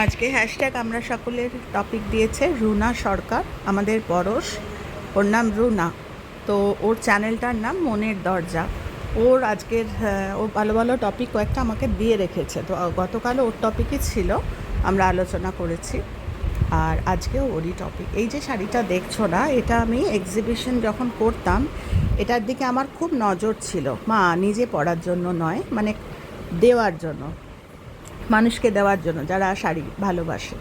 আজকে হ্যাশট্যাগ আমরা সকলের টপিক দিয়েছে রুনা সরকার, আমাদের পরশ। ওর নাম রুনা। তো ওর চ্যানেলটার নাম মনের দরজা। ওর আজকের ও ভালো ভালো টপিক কয়েকটা আমাকে দিয়ে রেখেছে। তো গতকাল ওর টপিকই ছিল, আমরা আলোচনা করেছি। আর আজকেও ওরই টপিক এই যে শাড়িটা দেখছ না, এটা আমি এক্সিবিশন যখন করতাম, এটার দিকে আমার খুব নজর ছিল। মা, নিজে পড়ার জন্য নয় মানে দেওয়ার জন্য। মানুষকে দেওয়ার জন্য, যারা শাড়ি ভালোবাসে।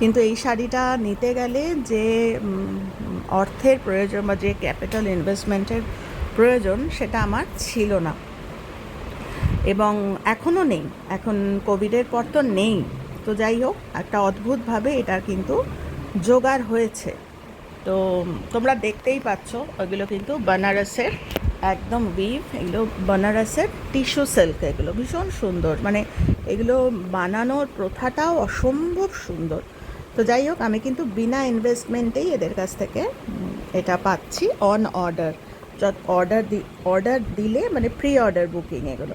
কিন্তু এই শাড়িটা নিতে গেলে যে অর্থের প্রয়োজন বা যে ক্যাপিটাল ইনভেস্টমেন্টের প্রয়োজন, সেটা আমার ছিল না। এবং এখনও নেই। এখন কোভিডের পর তো নেই। তো যাই হোক, একটা অদ্ভুতভাবে এটা কিন্তু জোগাড় হয়েছে। তো তোমরা দেখতেই পাচ্ছ, ওইগুলো কিন্তু বেনারসের একদম উইভ এগুলো বেনারসের টিস্যু সিল্ক এগুলো ভীষণ সুন্দর। মানে এগুলো বানানোর প্রথাটাও অসম্ভব সুন্দর। তো যাই হোক, আমি কিন্তু বিনা ইনভেস্টমেন্টেই এদের কাছ থেকে এটা পাচ্ছি অন অর্ডার অর্ডার দি অর্ডার দিলে মানে প্রি অর্ডার বুকিং এগুলো।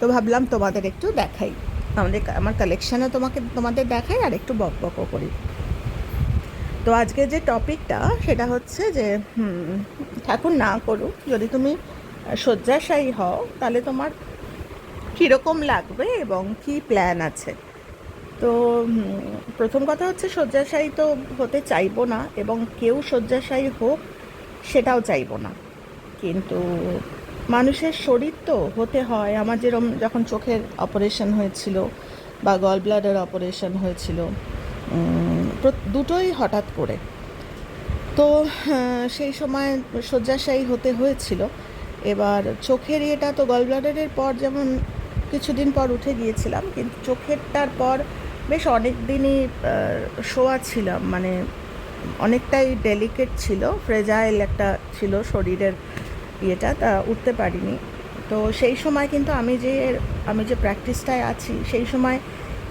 তো ভাবলাম তোমাদের একটু দেখাই। আমাদের আমার কালেকশানও তোমাকে, তোমাদের দেখাই আর একটু বক বকও করি। তো আজকে যে টপিকটা, সেটা হচ্ছে যে ঠাকুর না করুক, যদি তুমি শয্যাশায়ী হও, তাহলে তোমার কীরকম লাগবে এবং কি প্ল্যান আছে? তো প্রথম কথা হচ্ছে শয্যাশায়ী তো হতে চাইব না এবং কেউ শয্যাশায়ী হোক, সেটাও চাইব না। কিন্তু মানুষের শরীর তো হতে হয়। আমার যেরকম যখন চোখের অপারেশন হয়েছিল বা গল ব্লাডার অপারেশন হয়েছিল দুটোই হঠাৎ করে। তো সেই সময় শয্যাশায়ী হতে হয়েছিল। এবার চোখের ইয়েটা তো গল ব্লাডারের পর যেমন কিছুদিন পর উঠে গিয়েছিলাম, কিন্তু চোখেরটার পর বেশ অনেক দিনই শোয়া ছিলাম মানে অনেকটাই ডেলিকেট ছিল ফ্রেজাইল একটা ছিল শরীরের ইয়েটা, তা উঠতে পারিনি। তো সেই সময় কিন্তু আমি যে আমি যে প্র্যাকটিসটায় আছি, সেই সময়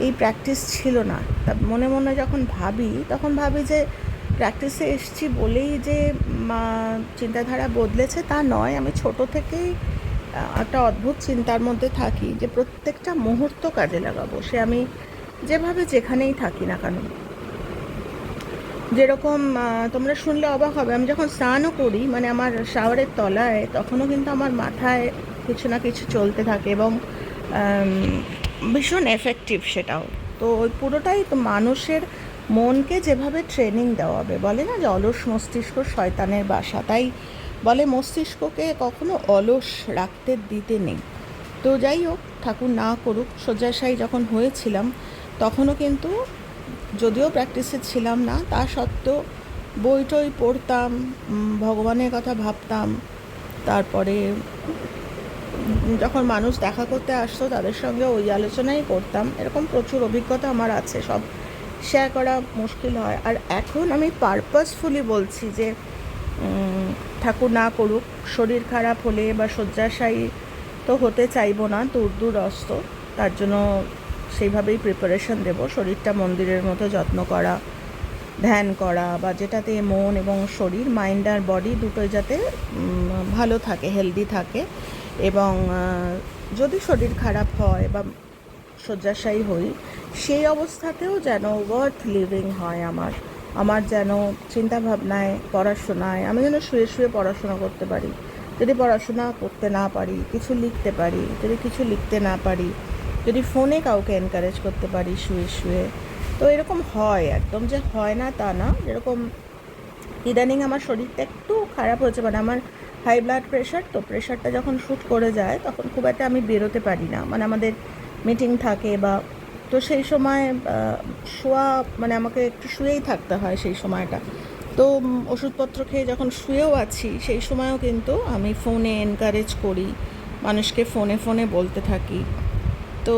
এই প্র্যাকটিস ছিল না। তা মনে মনে যখন ভাবি, তখন ভাবি যে প্র্যাকটিসে এসেছি বলেই যে চিন্তাধারা বদলেছে, তা নয়। আমি ছোট থেকেই একটা অদ্ভুত চিন্তার মধ্যে থাকি যে প্রত্যেকটা মুহূর্ত কাজে লাগাবো। সে আমি যেভাবে যেখানেই থাকি না কেন। যেরকম তোমরা শুনলে অবাক হবে, আমি যখন স্নানও করি মানে আমার শাওয়ারের তলায়, তখনও কিন্তু আমার মাথায় কিছু না কিছু চলতে থাকে এবং ভীষণ এফেক্টিভ সেটাও। তো ওই পুরোটাই তো মানুষের মনকে যেভাবে ট্রেনিং দেওয়া হবে বলে না যে অলস মস্তিষ্ক শয়তানের বাসা, তাই বলে মস্তিষ্ককে কখনো অলস রাখতে দিতে নেই। তো যাই হোক, ঠাকুর না করুক, শয্যাশায়ী যখন হয়েছিলাম, তখনও কিন্তু যদিও প্র্যাকটিসে ছিলাম না, তা সত্ত্বেও বই টই পড়তাম ভগবানের কথা ভাবতাম, তারপরে যখন মানুষ দেখা করতে আসতো, তাদের সঙ্গে ওই আলোচনাই করতাম। এরকম প্রচুর অভিজ্ঞতা আমার আছে। সব শেয়ার করা মুশকিল হয়। আর এখন আমি পারপাসফুলি বলছি যে ঠাকুর না করুক, শরীর খারাপ হলে বা শয্যাশায়ী তো হতে চাইব না, দূর দূর অস্ত তার জন্য সেইভাবেই প্রিপারেশন দেব। শরীরটা মন্দিরের মতো যত্ন করা, ধ্যান করা বা যেটাতে মন এবং শরীর মাইন্ড আর বডি দুটোই যাতে ভালো থাকে হেলদি থাকে। এবং যদি শরীর খারাপ হয় বা শয্যাশায়ী হই, সেই অবস্থাতেও যেন ওয়ার্থ লিভিং হয় আমার। আমার যেন চিন্তাভাবনায়, পড়াশোনায়, আমি যেন শুয়ে শুয়ে পড়াশোনা করতে পারি। যদি পড়াশোনা করতে না পারি, কিছু লিখতে পারি, যদি কিছু লিখতে না পারি, যদি ফোনে কাউকে এনকারেজ করতে পারি শুয়ে শুয়ে, তো এরকম হয়। একদম যে হয় না তা না, যেরকম ইদানিং আমার শরীরটা একটু খারাপ হয়েছে মানে আমার হাই ব্লাড প্রেশার, তো প্রেশারটা যখন শ্যুট করে যায়, তখন খুব একটা আমি বেরোতে পারি না। মানে আমাদের মিটিং থাকে বা, তো সেই সময় শোয়া মানে আমাকে একটু শুয়েই থাকতে হয় সেই সময়টা। তো ওষুধপত্র খেয়ে যখন শুয়েও আছি, সেই সময়ও কিন্তু আমি ফোনে এনকারেজ করি, মানুষকে ফোনে ফোনে বলতে থাকি। তো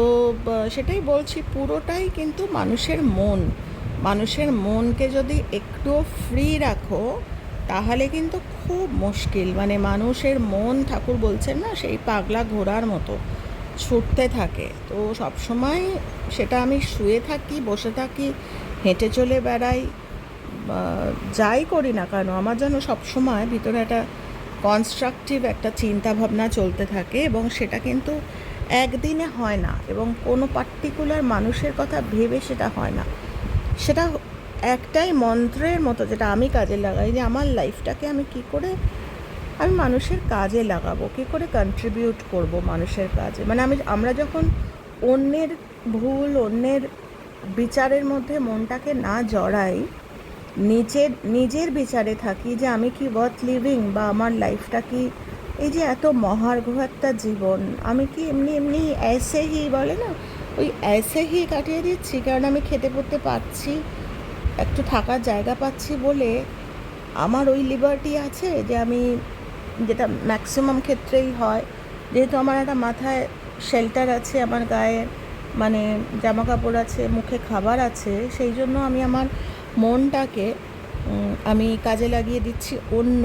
সেটাই বলছি, পুরোটাই কিন্তু মানুষের মন। মানুষের মনকে যদি একটু ফ্রি রাখো, তাহলে কিন্তু খুব মুশকিল। মানে মানুষের মন ঠাকুর বলছেন না, সেই পাগলা ঘোড়ার মতো ছুটতে থাকে। তো সবসময় সেটা আমি শুয়ে থাকি, বসে থাকি, হেঁটে চলে বেড়াই যাই করি না কেন, আমার যেন সবসময় ভিতরে একটা কনস্ট্রাকটিভ একটা চিন্তা ভাবনা চলতে থাকে এবং সেটা কিন্তু একদিনে হয় না এবং কোনো পার্টিকুলার মানুষের কথা ভেবে সেটা হয় না। সেটা একটাই মন্ত্রের মতো যেটা আমি কাজে লাগাই যে আমার লাইফটাকে আমি কি করে আমি মানুষের কাজে লাগাবো, কী করে কন্ট্রিবিউট করব মানুষের কাজে। মানে আমি আমরা যখন অন্যের ভুল, অন্যের বিচারের মধ্যে মনটাকে না জড়াই, নিজের নিজের বিচারে থাকি যে আমি কি ওয়ার্থ লিভিং বা আমার লাইফটা কি, এই যে এত মহার্ঘ একটা জীবন, আমি কি এমনি এমনি অ্যাসে হি বলে না? ওই অ্যাসে হি কাটিয়ে দিচ্ছি কারণ আমি খেতে পড়তে পারছি একটু থাকার জায়গা পাচ্ছি বলে আমার ওই লিবার্টি আছে যে আমি যেটা ম্যাক্সিমাম ক্ষেত্রেই হয়। যেহেতু আমার একটা মাথায় শেল্টার আছে, আমার গায়ে মানে জামা কাপড় আছে, মুখে খাবার আছে, সেই জন্য আমি আমার মনটাকে আমি কাজে লাগিয়ে দিচ্ছি অন্য।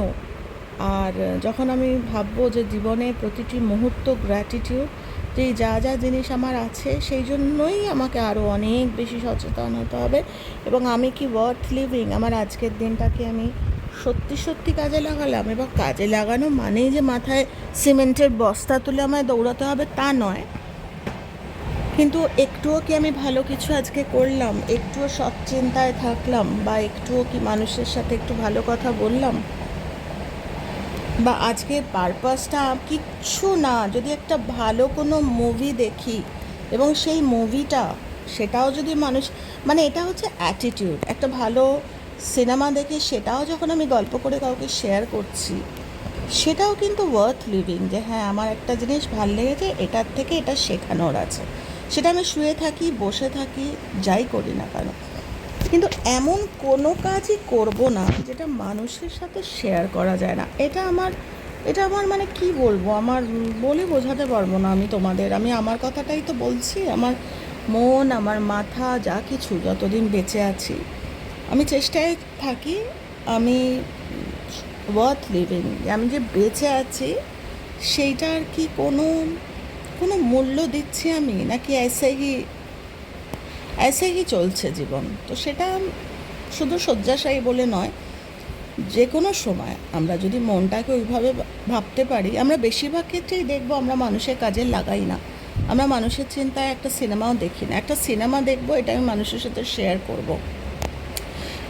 আর যখন আমি ভাববো যে জীবনে প্রতিটি মুহূর্ত গ্র্যাটিটিউড যে যা যা জিনিস আমার আছে, সেই জন্যই আমাকে আরও অনেক বেশি সচেতন হতে হবে। এবং আমি কি ওয়ার্থ লিভিং আমার আজকের দিনটাকে আমি সত্যি সত্যি কাজে লাগালাম এবং কাজে লাগানো মানেই যে মাথায় সিমেন্টের বস্তা তুলে আমায় দৌড়াতে হবে তা নয়। কিন্তু একটুও কি আমি ভালো কিছু আজকে করলাম? একটুও সৎ চিন্তায় থাকলাম বা একটুও কি মানুষের সাথে একটু ভালো কথা বললাম? বা আজকের পারপাসটা কিচ্ছু না, যদি একটা ভালো কোনো মুভি দেখি এবং সেই মুভিটা সেটাও যদি মানুষ মানে এটা হচ্ছে অ্যাটিটিউড একটা ভালো সিনেমা দেখে সেটাও যখন আমি গল্প করে কাউকে শেয়ার করছি, সেটাও কিন্তু ওয়ার্থ লিভিং যে হ্যাঁ আমার একটা জিনিস ভালো লেগেছে, এটার থেকে এটা শেখানোর আছে। সেটা আমি শুয়ে থাকি, বসে থাকি, যাই করি না কেন। কিন্তু এমন কোনো কাজই করব না যেটা মানুষের সাথে শেয়ার করা যায় না। এটা আমার এটা আমার মানে কি বলব? আমার বলে বোঝাতে পারব না আমি তোমাদের। আমি আমার কথাটাই তো বলছি, আমার মন, আমার মাথা, যা কিছু, যতদিন বেঁচে আছি। আমি চেষ্টায় থাকি, আমি ওয়ার্থ লিভিং আমি যে বেঁচে আছি, সেইটার কি কোনো কোনো মূল্য দিচ্ছি আমি? নাকি এসেই এসেই চলছে জীবন। তো সেটা শুধু শয্যাশায়ী বলে নয় যে কোনো সময় আমরা যদি মনটাকে ওইভাবে ভাবতে পারি, আমরা বেশিরভাগ ক্ষেত্রেই দেখব আমরা মানুষের কাজে লাগাই না। আমরা মানুষের চিন্তায় একটা সিনেমাও দেখি না। একটা সিনেমা দেখব এটা আমি মানুষের সাথে শেয়ার করব।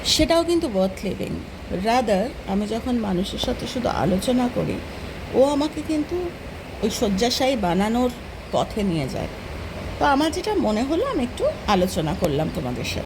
সেটাও কিন্তু ওয়ার্থ লিভিং রাদার আমি যখন মানুষের সাথে শুধু আলোচনা করি, ও আমাকে কিন্তু ওই শয্যাশায়ী বানানোর পথে নিয়ে যায়। তো আমার যেটা মনে হলো আমি একটু আলোচনা করলাম তোমাদের সাথে।